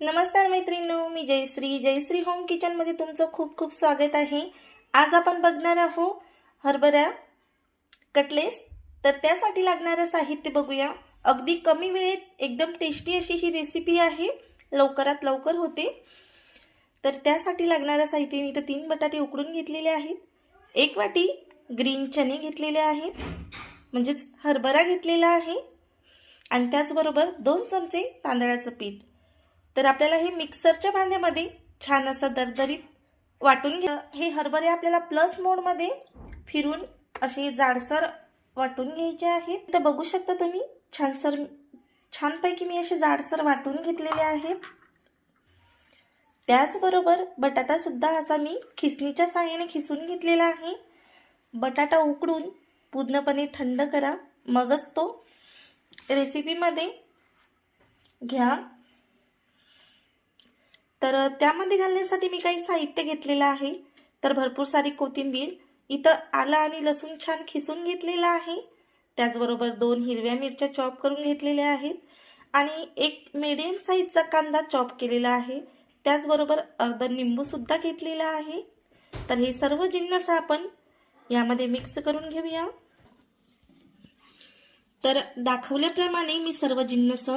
नमस्कार मैत्रिणींनो मी जयश्री. जयश्री होम किचनमध्ये तुमचं खूप खूप स्वागत आहे. आज आपण बघणार आहोत हरभरा कटलेस. तर त्यासाठी लागणारं साहित्य बघूया. अगदी कमी वेळेत एकदम टेस्टी अशी ही रेसिपी आहे. लवकरात लवकर होते. तर त्यासाठी लागणारं साहित्य मी इथं तीन बटाटे उकडून घेतलेले आहेत. एक वाटी ग्रीन चणे घेतलेले आहेत. म्हणजेच हरभरा घेतलेला आहे. आणि त्याचबरोबर दोन चमचे तांदळाचं पीठ. तर आपल्याला हे मिक्सरच्या भांड्यामध्ये छान असं दरदरीत वाटून घ्या. हे हरभरे आपल्याला प्लस मोडमध्ये फिरून असे जाडसर वाटून घ्यायचे आहेत. तर बघू शकता तुम्ही छानसर छानपैकी मी असे जाडसर वाटून घेतलेले आहेत. त्याचबरोबर बटाटासुद्धा असा मी खिसणीच्या साहाय्याने खिसून घेतलेला आहे. बटाटा उकडून पूर्णपणे थंड करा. मगच तो रेसिपीमध्ये घ्या. तर त्यामध्ये घालण्यासाठी मी काही साहित्य घेतलेलं आहे. तर भरपूर सारी कोथिंबीर इथं आलं आणि लसूण छान खिसून घेतलेलं आहे. त्याचबरोबर दोन हिरव्या मिरच्या चॉप करून घेतलेल्या आहेत. आणि एक मीडियम साईजचा कांदा चॉप केलेला आहे. त्याचबरोबर अर्ध निंबूसुद्धा घेतलेला आहे. तर हे सर्व जिन्नस आपण यामध्ये मिक्स करून घेऊया. तर दाखवल्याप्रमाणे मी सर्व जिन्नस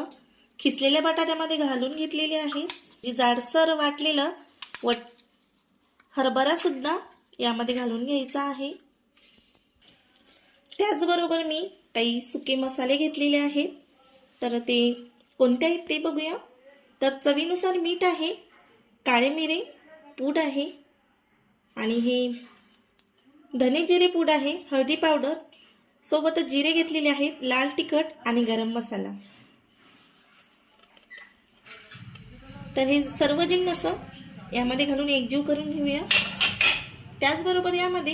खिसलेल्या बटाट्यामध्ये घालून घेतलेले आहेत जी जाडसर वाटलेलं वट हरभरा सुद्धा यामध्ये घालून घ्यायचा आहे. त्याचबरोबर मी काही सुके मसाले घेतलेले आहेत. तर ते कोणते आहेत ते बघूया. तर चवीनुसार मीठ आहे काळे मिरे पूड आहे आणि हे धने जिरे पूड आहे हळदी पावडर सोबतच जिरे घेतलेले आहेत लाल तिखट आणि गरम मसाला. तर हे सर्व जिन्नस यामध्ये घालून एकजीव करून घेऊया. त्याचबरोबर यामध्ये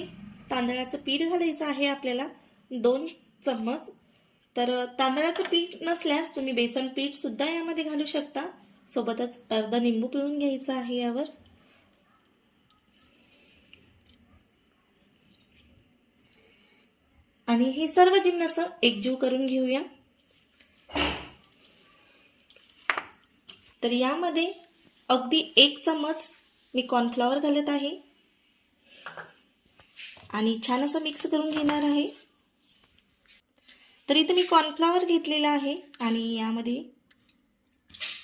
तांदळाचं पीठ घालायचं आहे आपल्याला दोन चम्मच. तर तांदळाचं पीठ नसल्यास तुम्ही बेसन पीठसुद्धा यामध्ये घालू शकता. सोबतच अर्धा निंबू पिळून घ्यायचं आहे यावर. आणि हे सर्व जिन्नस एकजीव करून घेऊया. तर यामध्ये अगदी एक चमच मी कॉर्नफ्लॉवर घालत आहे. आणि छान असं मिक्स करून घेणार आहे. तर इथं मी कॉर्नफ्लॉवर घेतलेला आहे आणि यामध्ये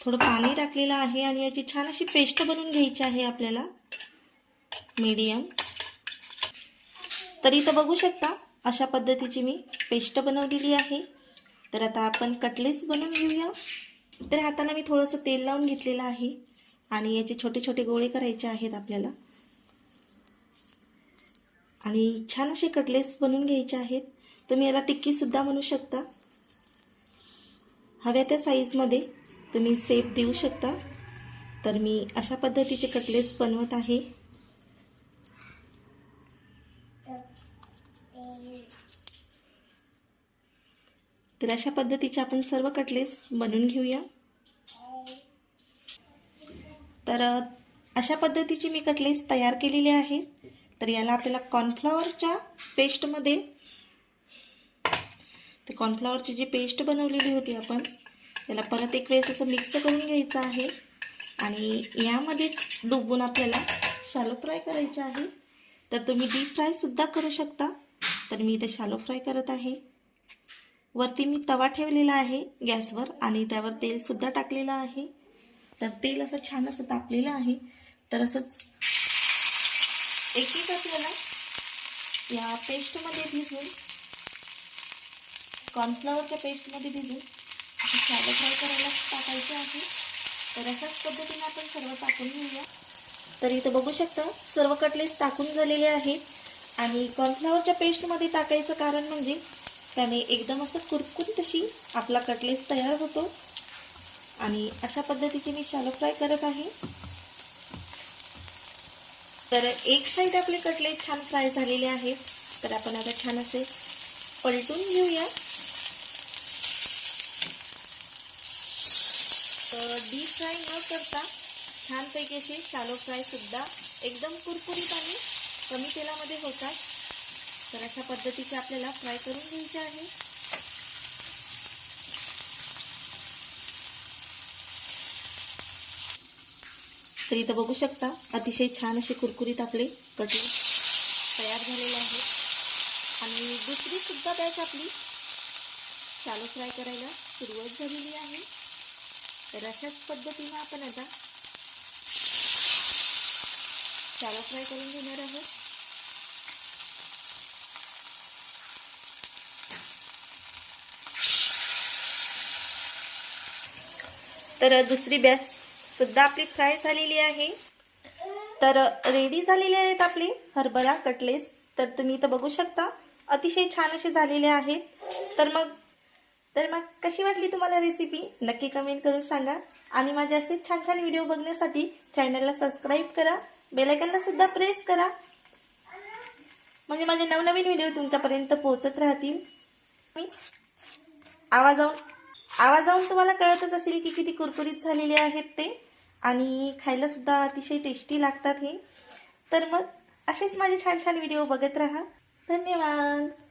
थोडं पाणी टाकलेलं आहे आणि याची छान अशी पेस्ट बनवून घ्यायची आहे आपल्याला. मीडियम तर इथं बघू शकता अशा पद्धतीची मी पेस्ट बनवलेली आहे. तर आता आपण कटलेस बनवून घेऊया. तर हाताला मी थोडंसं तेल लावून घेतलेलं आहे आणि याचे छोटे छोटे गोळे करायचे आहेत आपल्याला. आणि छान असे कटलेस बनवून घ्यायचे आहेत. तुम्ही याला टिक्कीसुद्धा म्हणू शकता. हव्या त्या साईजमध्ये तुम्ही सेप देऊ शकता. तर मी अशा पद्धतीचे कटलेस बनवत आहे. तर अशा पद्धतीचे आपण सर्व कटलेस बनवून घेऊया. तर अशा पद्धतीची मी कटलेस तयार केलेली आहेत तर याला आपल्याला कॉर्नफ्लॉवरच्या पेस्टमध्ये तर कॉर्नफ्लॉवरची जी पेस्ट बनवलेली होती आपण त्याला परत एक वेळेस असं मिक्स करून घ्यायचं आहे. आणि यामध्येच डुबून आपल्याला शालो फ्राय करायचे आहे. तर तुम्ही डीप फ्रायसुद्धा करू शकता. तर मी इथे शालो फ्राय करत आहे. वरती मी तवा ठेवलेला आहे गॅसवर आणि त्यावर तेलसुद्धा टाकलेलं आहे. तर तेल असं छान असं तापलेलं आहे. तर असंच एक एक आपल्याला या पेस्टमध्ये भिजून कॉर्नफ्लॉवरच्या पेस्टमध्ये भिजून असं फ्राय करायला टाकायचं आहे. तर अशाच पद्धतीने आपण सर्व टाकून घेऊया. तर इथं बघू शकता सर्व कटलेस टाकून झालेले आहेत. आणि कॉर्नफ्लॉवरच्या पेस्टमध्ये टाकायचं कारण म्हणजे त्याने एकदम असं कुरकुरीत अशी आपला कटलेस तयार होतो. आणि अशा पद्धतीचे मी शालो फ्राय करत आहे. तर एक साईड आपले कटलेट छान फ्राय झालेले आहेत. तर आपण आता छान असे पलटून घेऊया. डीप फ्राय न करता छानपैकी असे शालो फ्रायसुद्धा एकदम कुरकुरीत आणि कमी तेलामध्ये होतात. तर अशा पद्धतीचे आपल्याला फ्राय करून घ्यायचे आहे. तर इथं बघू शकता अतिशय छान असे कुरकुरीत आपले कटलेट तयार झालेले आहेत. आणि दुसरी सुद्धा बॅच आपली शालो फ्राय करायला सुरुवात झालेली आहे. तर अशाच पद्धतीनं आपण आता शालो फ्राय करून घेणार आहोत. तर दुसरी बॅच सुद्धा आपली फ्राय झालेली आहे. तर रेडी झालेले आहेत आपले हरभरा कटलेस तर तुम्ही इथं बघू शकता अतिशय छान असे झालेले आहेत. तर मग तर मग कशी वाटली तुम्हाला रेसिपी नक्की कमेंट करून सांगा. आणि माझे असे छान छान व्हिडिओ बघण्यासाठी चॅनलला सबस्क्राईब करा. बेलायकनला सुद्धा प्रेस करा. म्हणजे माझे नवनवीन व्हिडिओ तुमच्यापर्यंत पोहोचत राहतील. आवाज जाऊन आवाजावून तुम्हाला कळतच असेल की किती कुरकुरीत झालेले आहेत ते. आणि खायला सुद्धा अतिशय टेस्टी लागतात हे. तर मग असेच माझे छान छान व्हिडिओ बघत राहा. धन्यवाद.